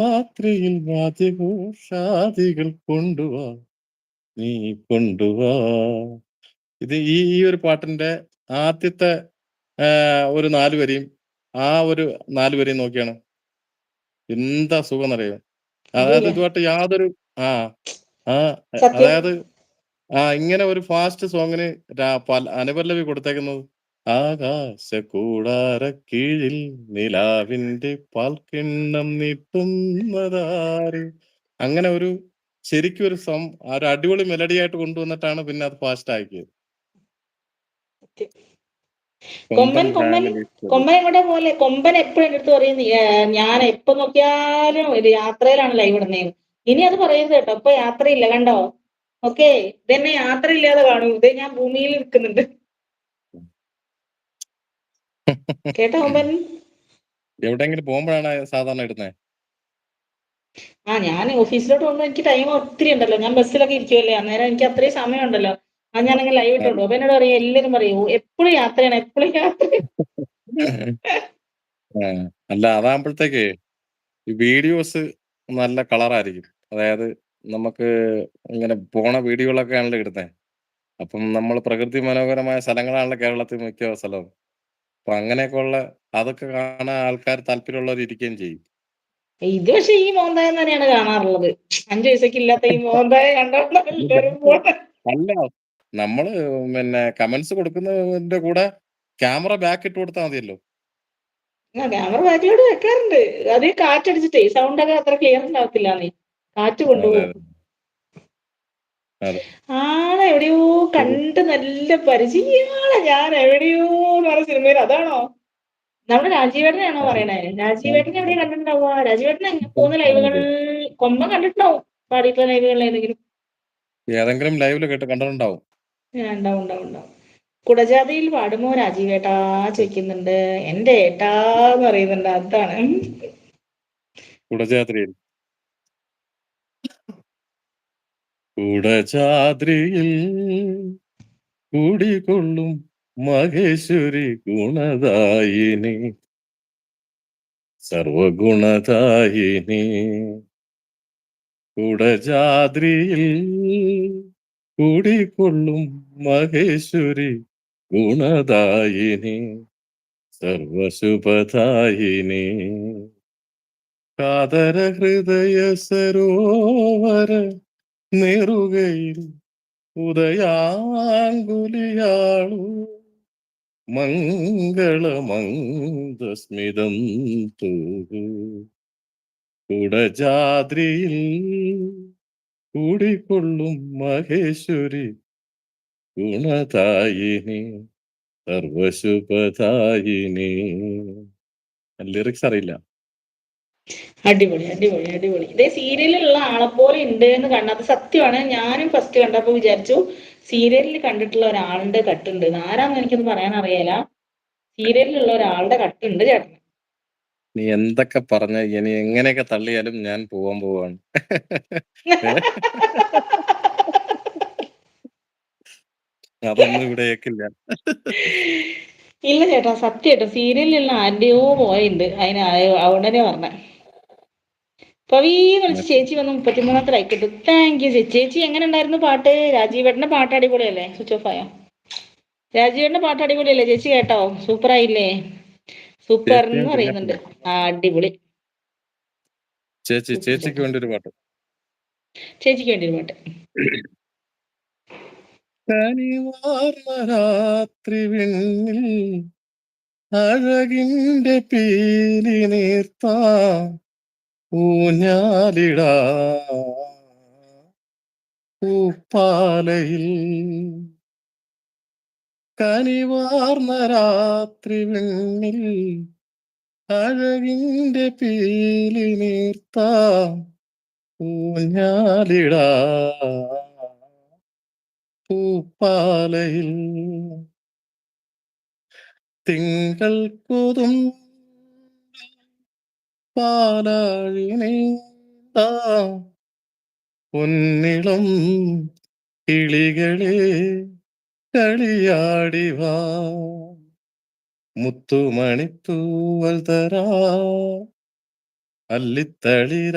രാത്രിയിൽ വാദ്യഘോഷാദികൾ കൊണ്ടുവാ. നീ കൊണ്ടുവാ. ഇത് ഈ ഈ ഒരു പാട്ടിന്റെ ആദ്യത്തെ ഒരു നാല് വരിയും ആ ഒരു നാല് വരിയും നോക്കിയാണ്? എന്താ സുഖം എന്നറിയോ അതായത്. ഇതുമായിട്ട് യാതൊരു ആ ആ അതായത് ആ ഇങ്ങനെ ഒരു ഫാസ്റ്റ് സോങ്ങിന് അനുപല്ലവി കൊടുത്തേക്കുന്നത് ആകാശ കൂടാര കീഴിൽ നിലാവിന്റെ പാൽക്കിണ്ണം നീട്ടുന്നതാര്? അങ്ങനെ ഒരു ശരിക്കും ഒരു സം ഒരു അടിപൊളി മെലഡി ആയിട്ട് കൊണ്ടുവന്നിട്ടാണ് പിന്നെ അത് ഫാസ്റ്റ് ആക്കിയത്. കൊമ്പൻ കൊമ്പൻ കൊമ്പൻ എവിടെ പോലെ കൊമ്പൻ എപ്പോഴും എന്റെ അടുത്ത് പറയും ഞാൻ എപ്പോ നോക്കിയാലും ഇത് യാത്രയിലാണ് ലൈവ് ഇടുന്നത് ഇനി അത് പറയരുത് കേട്ടോ. ഇപ്പൊ യാത്രയില്ല കണ്ടോ? ഓക്കെ. ഇതെന്നെ യാത്രയില്ലാതെ കാണും. ഇത് ഞാൻ ഭൂമിയിൽ നിൽക്കുന്നുണ്ട്. കേട്ടോ എവിടെയെങ്കിലും പോകുമ്പോഴാണ് സാധാരണ ഇടുന്നത് ആ ഞാൻ ഓഫീസിലോട്ട് പോകുമ്പോൾ എനിക്ക് ടൈം ഒത്തിരി ഉണ്ടല്ലോ. ഞാൻ ബസ്സിലൊക്കെ ഇരിക്കുമല്ലേ അന്നേരം എനിക്ക് അത്രയും സമയം ഉണ്ടല്ലോ അത് ഞാനങ്ങനെ ലൈവ് ഇട്ടോളൂ അപ്പൊ എന്നോട് പറയും എല്ലാരും പറയൂ എപ്പോഴും യാത്രയാണ് എപ്പോഴും യാത്ര. അല്ല അതാകുമ്പോഴത്തേക്ക് വീഡിയോസ് നല്ല കളറായിരിക്കും അതായത് നമുക്ക് ഇങ്ങനെ പോണ വീഡിയോകളൊക്കെ ആണല്ലോ ഇടുന്നത് അപ്പം നമ്മൾ പ്രകൃതി മനോഹരമായ സ്ഥലങ്ങളാണല്ലോ കേരളത്തിൽ മിക്ക സ്ഥലവും. അപ്പൊ അങ്ങനെയൊക്കെ ഉള്ള അതൊക്കെ കാണാൻ ആൾക്കാർ താല്പര്യമുള്ളവർ ഇരിക്കുകയും ചെയ്യും. ഇത് പക്ഷെ ഈ മോന്തായം തന്നെയാണ് കാണാറുള്ളത്. അഞ്ചു വയസ്സൊക്കെ ഇല്ലാത്ത ഈ മോന്തായ കണ്ടോണ്ടാ. അല്ല നമ്മൾ പിന്നെ കമന്റ്സ് കൊടുക്കുന്നതിന്റെ കൂടെ ക്യാമറ ബാക്ക് ഇട്ട് കൊടുത്താൽ മതിയല്ലോ. ക്യാമറ ബാക്കിലോട്ട് വെക്കാറുണ്ട്. അത് കാറ്റടിച്ചിട്ടേ സൗണ്ട് ഒക്കെ അത്ര ക്ലിയർ ഉണ്ടാവത്തില്ല നീ കാറ്റ് കൊണ്ടുപോകും. ആളെ എവിടെയോ കണ്ട് നല്ല പരിചയമാണ് ഞാൻ എവിടെയോ എന്ന് പറഞ്ഞ സിനിമയിൽ അതാണോ? നമ്മുടെ രാജീവേട്ടനെയാണോ പറയണേ? രാജീവേട്ടനെ എവിടെ കണ്ടിട്ടുണ്ടാവുക? രാജീവേട്ടൻ എങ്ങനെ പോകുന്ന ലൈവുകൾ? കൊമ്പം കണ്ടിട്ടുണ്ടാവും പാടിയിട്ടുള്ള ലൈവുകളിൽ ഏതെങ്കിലും? ഏതെങ്കിലും ലൈവിൽ കേട്ട് കണ്ടിട്ടുണ്ടാവും. ആ, ഉണ്ടാവും ഉണ്ടാവും ഉണ്ടാവും. കുടജാതിയിൽ പാടുമോ രാജീവേട്ടാ ചോദിക്കുന്നുണ്ട്. എന്റെ ഏട്ടാ എന്ന് പറയുന്നുണ്ട്. അതാണ്. കുടജാദ്രിയിൽ കുടജാദ്രിയിൽ കൂടിക്കൊള്ളും മഹേശ്വരി ഗുണദായിനി. സർവഗുണദായിനി. കുടജാദ്രിയിൽ കൂടിക്കൊള്ളും മഹേശ്വരി ഗുണദായിനി. സർവശുഭദായിനി. കാതര ഹൃദയ സരോവര നെറുകയിൽ ഉദയാങ്കുലിയാളു. മംഗളമന്ദസ്മിതം തൂകു കുടജാദ്രിയിൽ കൂടിക്കൊള്ളും മഹേശ്വരി. ഗുണതായിനി സർവശുഭതായിനി ലിറിക്സ് അറിയില്ല. അടിപൊളി അടിപൊളി അടിപൊളി. ഇതേ സീരിയലിലുള്ള ആളെ പോലെ ഉണ്ട് എന്ന് കണ്ടത് സത്യമാണ്. ഞാനും ഫസ്റ്റ് കണ്ടപ്പോൾ വിചാരിച്ചു സീരിയലിൽ കണ്ടിട്ടുള്ള ഒരാളുടെ കട്ടുണ്ട്. ആരാന്ന് എനിക്കൊന്നും പറയാൻ അറിയാല സീരിയലിലുള്ള ഒരാളുടെ കട്ടുണ്ട് ചേട്ടൻ നീ എന്തൊക്കെ പറഞ്ഞ ഇനി എങ്ങനെയൊക്കെ തള്ളിയാലും ഞാൻ പോവാൻ പോവാണ്. അതൊന്നും ഇവിടെ ഏക്കില്ല ഇല്ല ചേട്ടാ സത്യമായിട്ടും. സീരിയലിലുള്ള ആരുടെയോ പോയുണ്ട് അതിന് ഉടനെ പറഞ്ഞ. പവീ വിളിച്ച് ചേച്ചി വന്ന് മുപ്പത്തിമൂന്നാമത്തെ ലൈക്ക് ഇട്ടു. താങ്ക് യു ചേച്ചി. ചേച്ചി എങ്ങനെ ഉണ്ടായിരുന്നു പാട്ട്? രാജീവേട്ടന്റെ പാട്ട് അടിപൊളിയല്ലേ? സ്വിച്ച് ഓഫ് ആയോ? രാജീവേട്ടന്റെ പാട്ട് അടിപൊളിയല്ലേ? ചേച്ചി കേട്ടോ. സൂപ്പർ ആയില്ലേ? സൂപ്പർ എന്ന് പറയുന്നുണ്ട്. ആ അടിപൊളി. ചേച്ചി ചേച്ചിക്ക് വേണ്ടി ഒരു പാട്ട്. ചേച്ചിക്ക് വേണ്ടി ഒരു പാട്ട്. രാത്രി വിണ്ണിൽ അഴകിന്റെ പീലി നീർത്താ. ഊഞ്ഞാലിടാ. പൂപ്പാലയിൽ കനിവാർന്ന രാത്രി വെണ്ണിൽ അഴകിന്റെ പീലി നീർത്ത. ഊഞ്ഞാലിടാ. പൂപ്പാലയിൽ തിങ്കൾ കൊതും പാലാഴിനെ പൊന്നിളം കിളികളെ കളിയാടിവാ മുത്തുമണിത്തൂവൽ തരാ. അല്ലിത്തളിര.